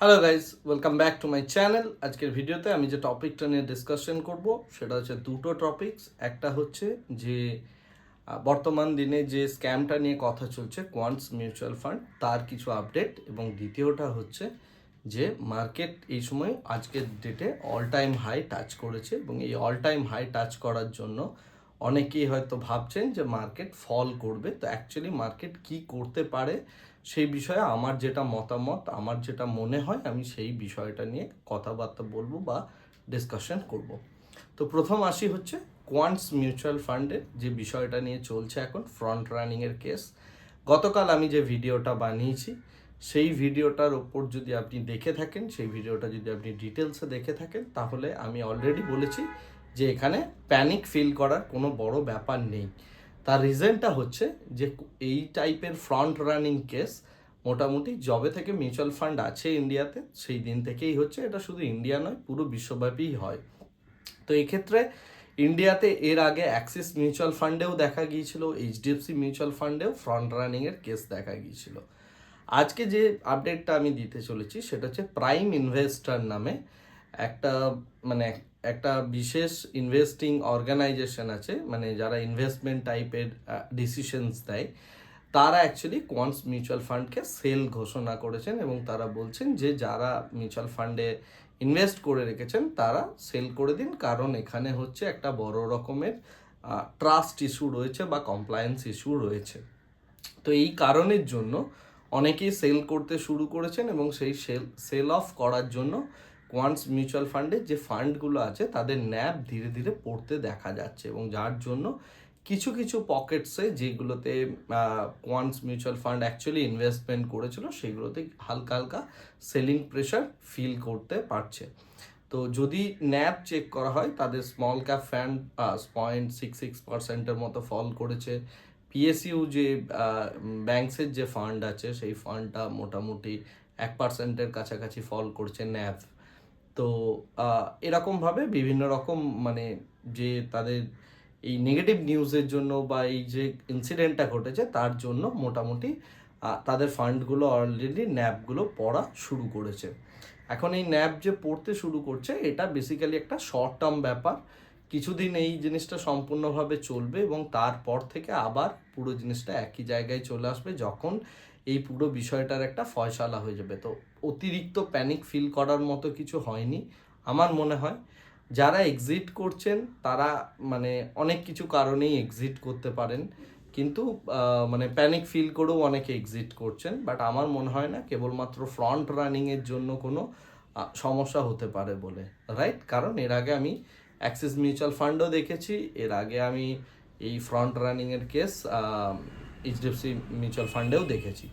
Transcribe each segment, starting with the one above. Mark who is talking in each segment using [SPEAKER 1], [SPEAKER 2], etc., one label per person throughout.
[SPEAKER 1] Hello guys welcome back to my channel আজকের ভিডিওতে আমি যে টপিকটা নিয়ে ডিসকাশন করব, সেটা হচ্ছে দুটো টপিকস একটা হচ্ছে যে বর্তমান দিনে যে স্ক্যামটা নিয়ে কথা চলছে কোয়ান্টস মিউচুয়াল ফান্ড তার কিছু আপডেট এবং দ্বিতীয়টা হচ্ছে যে মার্কেট এই সময় আজকের ডেটে অল টাইম হাই টাচ করেছে। এবং এই অল টাইম হাই টাচ করার জন্য অনেকেই হয়তো ভাবছেন যে মার্কেট ফল করবে। তো অ্যাকচুয়ালি মার্কেট কি করতে পারে সেই বিষয়ে আমার যেটা মতামত, আমার যেটা মনে হয়, আমি সেই বিষয়টা নিয়ে কথাবার্তা বলব বা ডিসকাশন করব। তো প্রথম আসি হচ্ছে কোয়ান্টস মিউচুয়াল ফান্ডের যে বিষয়টা নিয়ে চলছে এখন ফ্রন্ট রানিংয়ের কেস গতকাল আমি যে ভিডিওটা বানিয়েছি, সেই ভিডিওটার ওপর যদি আপনি দেখে থাকেন, সেই ভিডিওটা যদি আপনি ডিটেলসে দেখে থাকেন, তাহলে আমি অলরেডি বলেছি যে এখানে প্যানিক ফিল করার কোনো বড় ব্যাপার নেই। তার রিজনটা হচ্ছে যে এই টাইপের ফ্রন্ট রানিং কেস মোটামুটি জবে থেকে মিউচুয়াল ফান্ড আছে ইন্ডিয়াতে সেই দিন থেকেই হচ্ছে। এটা শুধু ইন্ডিয়া নয়, পুরো বিশ্বব্যাপীই হয়। তো এই ক্ষেত্রে ইন্ডিয়াতে এর আগে অ্যাক্সিস মিউচুয়াল ফান্ডেও দেখা গিয়েছিল এইচডিএফসি মিউচুয়াল ফান্ডেও ফ্রন্ট রানিংয়ের কেস দেখা গিয়েছিল। আজকে যে আপডেটটা আমি দিতে চলেছি, সেটা হচ্ছে প্রাইম ইনভেস্টার নামে একটা মানে একটা বিশেষ ইনভেস্টিং অর্গানাইজেশন আছে মানে যারা ইনভেস্টমেন্ট টাইপের ডিসিশনস দেয়, তারা অ্যাকচুয়ালি কোয়ান্টস মিউচুয়াল ফান্ডকে সেল ঘোষণা করেছেন এবং তারা বলছেন যে যারা মিউচুয়াল ফান্ডে ইনভেস্ট করে রেখেছেন, তারা সেল করে দিন। কারণ এখানে হচ্ছে একটা বড় রকমের ট্রাস্ট ইস্যু রয়েছে বা কমপ্লায়েন্স ইস্যু রয়েছে। তো এই কারণের জন্য অনেকেই সেল করতে শুরু করেছেন এবং সেই সেল সেল অফ করার জন্য কোয়ান্টস মিউচুয়াল ফান্ডের যে ফান্ডগুলো আছে, তাদের ন্যাব ধীরে ধীরে পড়তে দেখা যাচ্ছে এবং যার জন্য কিছু কিছু পকেটসে যেগুলোতে quants mutual fund actually investment করেছিল, সেগুলোতে হালকা হালকা সেলিং প্রেশার ফিল করতে পারছে। তো যদি ন্যাব চেক করা হয়, তাদের small cap fund point six six পার্সেন্টের মতো ফল করেছে। পিএসইউ যে ব্যাংকসের যে ফান্ড আছে, সেই ফান্ডটা মোটামুটি এক পার্সেন্টের কাছাকাছি ফল করছে ন্যাভ তো এরকমভাবে বিভিন্ন রকম মানে যে তাদের এই নেগেটিভ নিউজের জন্য বা এই যে ইনসিডেন্টটা ঘটেছে তার জন্য মোটামুটি তাদের ফান্ডগুলো অলরেডি ন্যাপগুলো পড়া শুরু করেছে। এখন এই ন্যাপ যে পড়তে শুরু করছে এটা বেসিক্যালি একটা শর্ট টার্ম ব্যাপার। কিছুদিন এই জিনিসটা সম্পূর্ণভাবে চলবে এবং তারপর থেকে আবার পুরো জিনিসটা একই জায়গায় চলে আসবে। যখন এই পুরো বিষয়টার একটা ফয়সালা হয়ে যাবে। তো অতিরিক্ত প্যানিক ফিল করার মতো কিছু হয়নি। আমার মনে হয় যারা এক্সিট করছেন, তারা মানে অনেক কিছু কারণেই এক্সিট করতে পারেন। কিন্তু মানে প্যানিক ফিল করেও অনেকে এক্সিট করছেন। বাট আমার মনে হয় না কেবলমাত্র ফ্রন্ট রানিংয়ের জন্য কোনো সমস্যা হতে পারে বলে। রাইট কারণ এর আগে আমি অ্যাক্সিস মিউচুয়াল ফান্ডও দেখেছি। এর আগে আমি এই ফ্রন্ট রানিংয়ের কেস এইচডিএফসি মিউচুয়াল ফান্ডেও দেখেছি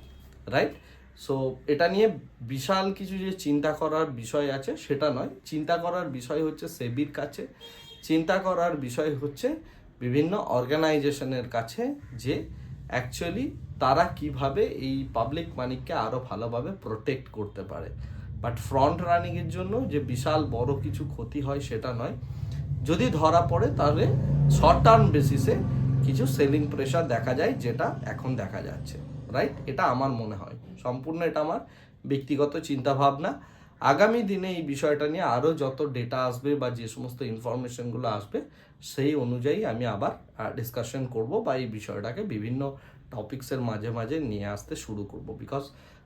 [SPEAKER 1] রাইট সো এটা নিয়ে বিশাল কিছু যে চিন্তা করার বিষয় আছে, সেটা নয়। চিন্তা করার বিষয় হচ্ছে সেবির কাছে, চিন্তা করার বিষয় হচ্ছে বিভিন্ন অর্গানাইজেশনের কাছে যে অ্যাকচুয়ালি তারা কীভাবে এই পাবলিক মানিককে আরও ভালোভাবে প্রোটেক্ট করতে পারে। বাট ফ্রন্ট রানিংয়ের জন্য যে বিশাল বড় কিছু ক্ষতি হয় সেটা নয়। যদি ধরা পড়ে তাহলে শর্ট টার্ম বেসিসে কিছু সেলিং প্রেশার দেখা যায় যেটা এখন দেখা যাচ্ছে রাইট এটা আমার মনে হয়। সম্পূর্ণ এটা আমার ব্যক্তিগত চিন্তা ভাবনা আগামী দিনে এই বিষয়টা নিয়ে আরও যত ডেটা আসবে বা যে সমস্ত ইনফরমেশনগুলো আসবে, সেই অনুযায়ী আমি আবার ডিসকাশন করব বা এই বিষয়টাকে বিভিন্ন টপিক্সের মাঝে মাঝে নিয়ে আসতে শুরু করব। বিকজ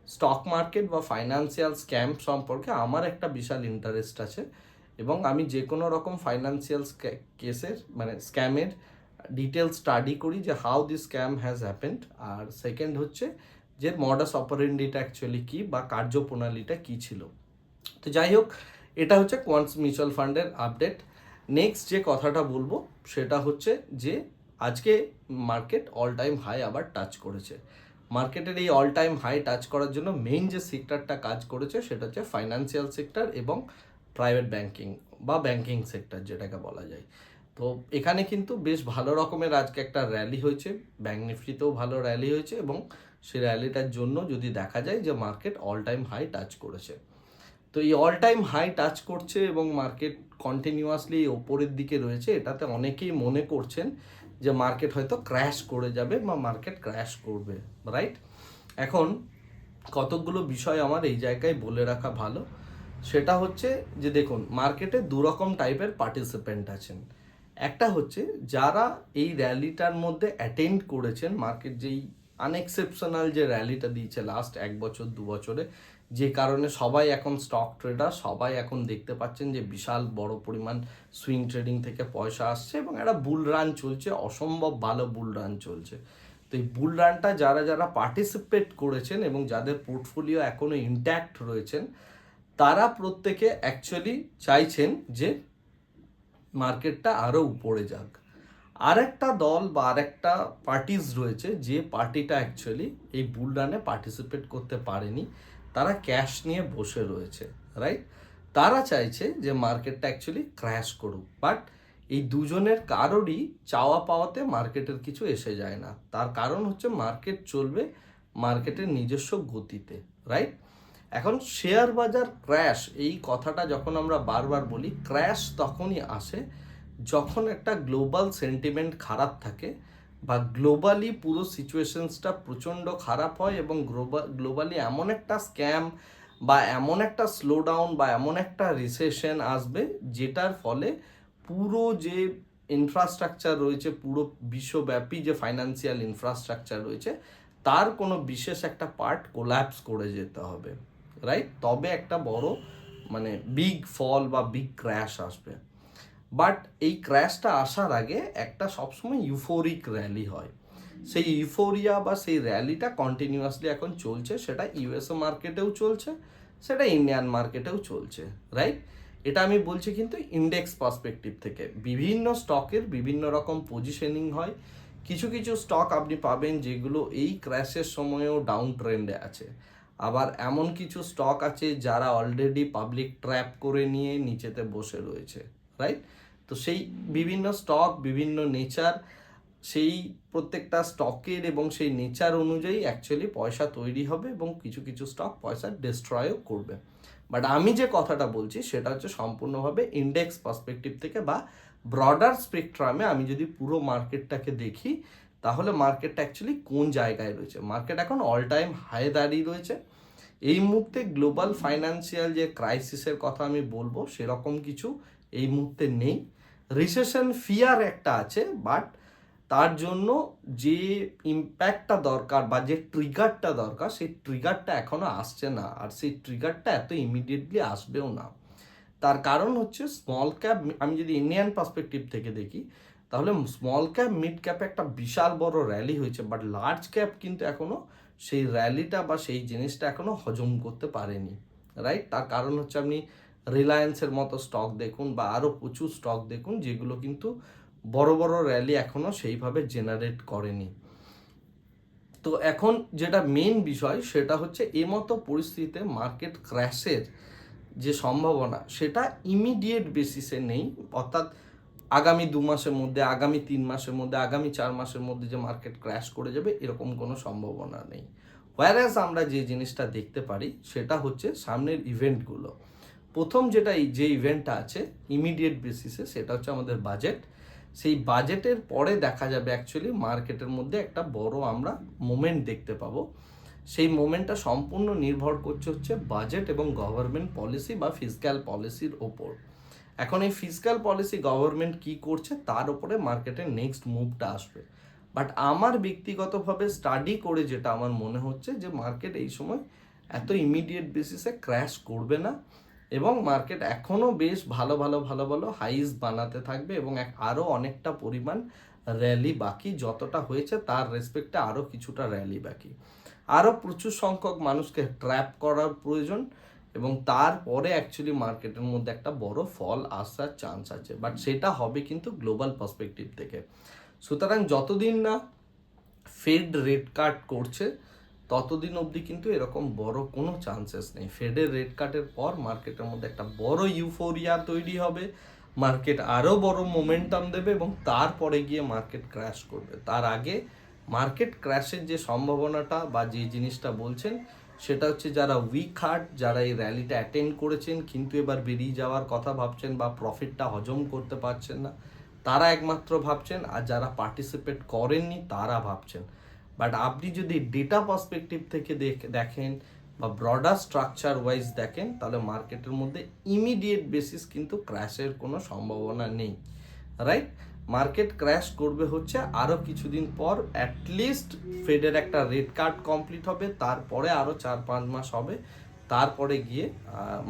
[SPEAKER 1] স্টক মার্কেট বা ফাইন্যান্সিয়াল স্ক্যাম সম্পর্কে আমার একটা বিশাল ইন্টারেস্ট আছে এবং আমি যে কোনো রকম ফাইন্যান্সিয়াল কেসের মানে স্ক্যামের ডিটেল স্টাডি করি যে how this scam has happened R second হচ্ছে যে মডাস অপারেন্ডিটা অ্যাকচুয়ালি কী বা কার্যপ্রণালীটা কী ছিল। তো যাই হোক, এটা হচ্ছে কোয়ান্টস মিউচুয়াল ফান্ডের আপডেট নেক্সট যে কথাটা বলব, সেটা হচ্ছে যে আজকে মার্কেট অল টাইম হাই আবার টাচ করেছে। মার্কেটের এই অল টাইম হাই টাচ করার জন্য মেইন যে সেক্টরটা কাজ করেছে, সেটা হচ্ছে ফাইন্যান্সিয়াল সেক্টর এবং প্রাইভেট ব্যাংকিং বা ব্যাংকিং সেক্টর যেটাকে বলা যায়। তো এখানে কিন্তু বেশ ভালো রকমের আজকে একটা র্যালি হয়েছে। ব্যাংক নিফটিতেও ভালো র্যালি হয়েছে এবং সেই র্যালিটার জন্য যদি দেখা যায় যে market all time high touch করেছে। তো এই অল টাইম হাই টাচ করছে এবং মার্কেট কন্টিনিউয়াসলি ওপরের দিকে রয়েছে, এটাতে অনেকেই মনে করছেন যে মার্কেট হয়তো ক্র্যাশ করে যাবে বা মার্কেট ক্র্যাশ করবে রাইট এখন কতকগুলো বিষয় আমার এই জায়গায় বলে রাখা ভালো। সেটা হচ্ছে যে দেখুন মার্কেটে দু রকম টাইপের পার্টিসিপেন্ট আছেন। একটা হচ্ছে যারা এই র্যালিটার মধ্যে অ্যাটেন্ড করেছেন মার্কেট যেই আনএক্সেপশনাল যে র্যালিটা দিয়েছে লাস্ট এক বছর, দু বছরে, যে কারণে সবাই এখন স্টক ট্রেডার সবাই এখন দেখতে পাচ্ছেন যে বিশাল বড় পরিমাণ সুইং ট্রেডিং থেকে পয়সা আসছে এবং একটা বুল রান চলছে, অসম্ভব ভালো বুল রান চলছে। তো এই বুল রানটা যারা যারা পার্টিসিপেট করেছেন এবং যাদের পোর্টফোলিও এখনও ইন্ট্যাক্ট রয়েছেন, তারা প্রত্যেকে অ্যাকচুয়ালি চাইছেন যে মার্কেটটা আরও উপরে যাক। আর একটা দল বা আর একটা পার্টিস রয়েছে, যে পার্টিটা অ্যাকচুয়ালি এই বুল রানে পার্টিসিপেট করতে পারেনি, তারা ক্যাশ নিয়ে বসে রয়েছে রাইট তারা চাইছে যে মার্কেটটা অ্যাকচুয়ালি ক্র্যাশ করুক বাট এই দুজনের কারোরই চাওয়া পাওয়াতে মার্কেটের কিছু এসে যায় না। তার কারণ হচ্ছে মার্কেট চলবে মার্কেটের নিজস্ব গতিতে রাইট এখন শেয়ার বাজার ক্র্যাশ এই কথাটা যখন আমরা বারবার বলি ক্র্যাশ তখনই আসে যখন একটা গ্লোবাল সেন্টিমেন্ট খারাপ থাকে বা গ্লোবালি পুরো সিচুয়েশনসটা প্রচণ্ড খারাপ হয় এবং গ্লোবাল এমন একটা স্ক্যাম বা এমন একটা স্লোডাউন বা এমন একটা রিসেশন আসবে যেটার ফলে পুরো যে ইনফ্রাস্ট্রাকচার রয়েছে, পুরো বিশ্বব্যাপী যে ফাইন্যান্সিয়াল ইনফ্রাস্ট্রাকচার রয়েছে, তার কোনো বিশেষ একটা পার্ট কোল্যাপস করে যেতে হবে। রাইট তবে একটা বড় মানে বিগ ফল বা বিগ ক্র্যাশ আসবে। বাট এই ক্র্যাশটা আসার আগে একটা সবসময় ইউফোরিক র্যালি হয়। সেই ইউফোরিয়া বা সেই র্যালিটা কন্টিনিউয়াসলি এখন চলছে। সেটা ইউএসএ মার্কেটেও চলছে, সেটা ইন্ডিয়ান মার্কেটেও চলছে রাইট এটা আমি বলছি কিন্তু ইন্ডেক্স পার্সপেক্টিভ থেকে। বিভিন্ন স্টকের বিভিন্ন রকম পজিশনিং হয়। কিছু কিছু স্টক আপনি পাবেন যেগুলো এই ক্র্যাশের সময়েও ডাউন ট্রেন্ডে আছে। আবার এমন কিছু স্টক আছে যারা অলরেডি পাবলিক ট্র্যাপ করে নিয়ে নিচেতে বসে রয়েছে রাইট তো সেই বিভিন্ন স্টক বিভিন্ন নেচার সেই প্রত্যেকটা স্টকের এবং সেই নেচার অনুযায়ী অ্যাকচুয়ালি পয়সা তৈরি হবে এবং কিছু কিছু স্টক পয়সা ডিস্ট্রয়ও করবে। বাট আমি যে কথাটা বলছি সেটা হচ্ছে সম্পূর্ণভাবে ইন্ডেক্স পার্সপেক্টিভ থেকে বা ব্রডার স্পেকট্রামে আমি যদি পুরো মার্কেটটাকে দেখি তাহলে মার্কেটটা অ্যাকচুয়ালি কোন জায়গায় রয়েছে? মার্কেট এখন অল টাইম হাই দাঁড়িয়ে রয়েছে। এই মুহূর্তে গ্লোবাল ফাইন্যান্সিয়াল যে ক্রাইসিসের কথা আমি বলব, সেরকম কিছু এই মুহূর্তে নেই। রিসেশন ফিয়ার একটা আছে বাট তার জন্য যে ইম্প্যাক্টটা দরকার বা যে ট্রিগারটা দরকার, সেই ট্রিগারটা এখনও আসছে না। আর সেই ট্রিগারটা এত ইমিডিয়েটলি আসবেও না। তার কারণ হচ্ছে স্মল ক্যাপ আমি যদি ইন্ডিয়ান পার্সপেক্টিভ থেকে দেখি তাহলে স্মল ক্যাপ মিড ক্যাপে একটা বিশাল বড় র্যালি হয়েছে বাট লার্জ ক্যাপ কিন্তু এখনও সেই র্যালিটা বা সেই জিনিসটা এখনও হজম করতে পারেনি রাইট তার কারণ হচ্ছে আপনি রিলায়েন্সের মতো স্টক দেখুন বা আরও প্রচুর স্টক দেখুন, যেগুলো কিন্তু বড় বড় র্যালি এখনও সেইভাবে জেনারেট করেনি। তো এখন যেটা মেন বিষয়, সেটা হচ্ছে এ মতো পরিস্থিতিতে মার্কেট ক্র্যাশের যে সম্ভাবনা, সেটা ইমিডিয়েট বেসিসে নেই, অর্থাৎ আগামী দু মাসের মধ্যে, আগামী তিন মাসের মধ্যে, আগামী চার মাসের মধ্যে যে মার্কেট ক্র্যাশ করে যাবে, এরকম কোনো সম্ভাবনা নেই। ওয়ারাস আমরা যে জিনিসটা দেখতে পারি, সেটা হচ্ছে সামনের ইভেন্টগুলো প্রথম যেটা যে ইভেন্টটা আছে ইমিডিয়েট বেসিসে সেটা হচ্ছে আমাদের বাজেট সেই বাজেটের পরে দেখা যাবে অ্যাকচুয়ালি মার্কেটের মধ্যে একটা বড় আমরা মোমেন্ট দেখতে পাবো। সেই মোমেন্টটা সম্পূর্ণ নির্ভর করছে হচ্ছে বাজেট এবং গভর্নমেন্ট পলিসি বা ফিজিক্যাল পলিসির ওপর। এখন এই ফিজিক্যাল পলিসি গভর্নমেন্ট কি করছে, তার উপরে মার্কেটের নেক্সট মুভটা আসবে। বাট আমার ব্যক্তিগতভাবে স্টাডি করে যেটা আমার মনে হচ্ছে যে মার্কেট এই সময় এত ইমিডিয়েট বেসিসে ক্র্যাশ করবে না এবং মার্কেট এখনও বেশ ভালো ভালো ভালো ভালো হাইস বানাতে থাকবে এবং আরও অনেকটা পরিমাণ র্যালি বাকি যতটা হয়েছে তার রেসপেক্টে আরও কিছুটা র্যালি বাকি। আরও প্রচুর সংখ্যক মানুষকে ট্র্যাপ করার প্রয়োজন। এবং তারপরে অ্যাকচুয়ালি মার্কেটের মধ্যে একটা বড় ফল আসার চান্স আছে। বাট সেটা হবে কিন্তু গ্লোবাল পার্সপেক্টিভ থেকে। সুতরাং যতদিন না ফেড রেড কাট করছে, ততদিন অবধি কিন্তু এরকম বড় কোনো চান্সেস নেই। ফেডের রেড কাটের পর মার্কেটের মধ্যে একটা বড় ইউফোরিয়া তৈরি হবে। মার্কেট আরও বড় মোমেন্টাম দেবে এবং তারপরে গিয়ে মার্কেট ক্র্যাশ করবে। তার আগে মার্কেট ক্র্যাশের যে সম্ভাবনাটা বা যে জিনিসটা বলছেন, সেটা হচ্ছে যারা উইক হার্ট যারা এই র্যালিটা অ্যাটেন্ড করেছেন, কিন্তু এবার বেরিয়ে যাওয়ার কথা ভাবছেন বা প্রফিটটা হজম করতে পারছেন না, তারা একমাত্র ভাবছেন, আর যারা পার্টিসিপেট করেননি, তারা ভাবছেন। বাট আপনি যদি ডেটা পার্সপেক্টিভ থেকে দেখেন বা ব্রডার স্ট্রাকচার ওয়াইজ দেখেন, তাহলে মার্কেটের মধ্যে ইমিডিয়েট বেসিস কিন্তু ক্র্যাশের কোনো সম্ভাবনা নেই। রাইট মার্কেট ক্র্যাশ করবে হচ্ছে আরও কিছুদিন পর অ্যাটলিস্ট ফেডের একটা রেড কার্ড কমপ্লিট হবে, তারপরে আরও চার পাঁচ মাস হবে, তারপরে গিয়ে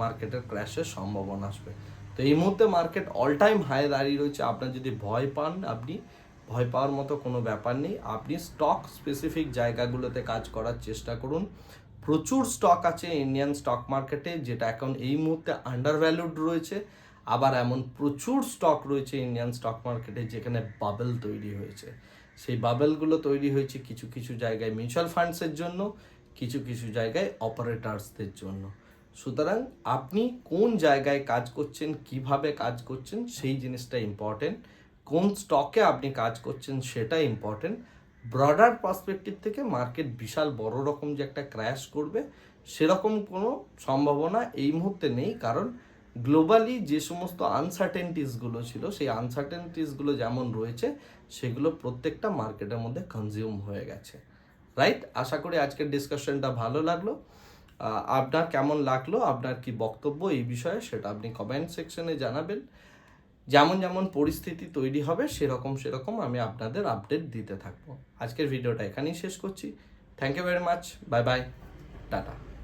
[SPEAKER 1] মার্কেটের ক্র্যাশের সম্ভাবনা আসবে। তো এই মুহূর্তে মার্কেট অল টাইম হাই দাঁড়িয়ে রয়েছে, আপনার যদি ভয় পান আপনি, ভয় পাওয়ার মতো কোনো ব্যাপার নেই, আপনি স্টক স্পেসিফিক জায়গাগুলোতে কাজ করার চেষ্টা করুন। প্রচুর স্টক আছে ইন্ডিয়ান স্টক মার্কেটে যেটা এখন এই মুহূর্তে আন্ডার ভ্যালুড রয়েছে। আবার এমন প্রচুর স্টক রয়েছে ইন্ডিয়ান স্টক মার্কেটে যেখানে বাবেল তৈরি হয়েছে। সেই বাবেলগুলো তৈরি হয়েছে কিছু কিছু জায়গায় মিউচুয়াল ফান্ডসের জন্য, কিছু কিছু জায়গায় অপারেটার্সদের জন্য। সুতরাং আপনি কোন জায়গায় কাজ করছেন, কীভাবে কাজ করছেন, সেই জিনিসটা ইম্পর্টেন্ট কোন স্টকে আপনি কাজ করছেন, সেটা ইম্পর্টেন্ট ব্রডার পার্সপেক্টিভ থেকে মার্কেট বিশাল বড় রকম যে একটা ক্র্যাশ করবে, সেরকম কোনো সম্ভাবনা এই মুহূর্তে নেই। কারণ গ্লোবালি যে সমস্ত আনসার্টেনটিসগুলো ছিল, সেই আনসার্টেনটিসগুলো যেমন রয়েছে, সেগুলো প্রত্যেকটা মার্কেটের মধ্যে কনজিউম হয়ে গেছে। রাইট আশা করি আজকের ডিসকাশনটা ভালো লাগল। আপনার কেমন লাগল? আপনার কি বক্তব্য এই বিষয়ে সেটা আপনি কমেন্ট সেকশনে জানাবেন। যেমন যেমন পরিস্থিতি তৈরি হবে, সেরকম সেরকম আমি আপনাদের আপডেট দিতে থাকব। আজকের ভিডিওটা এখানেই শেষ করছি। Thank you very much bye bye tata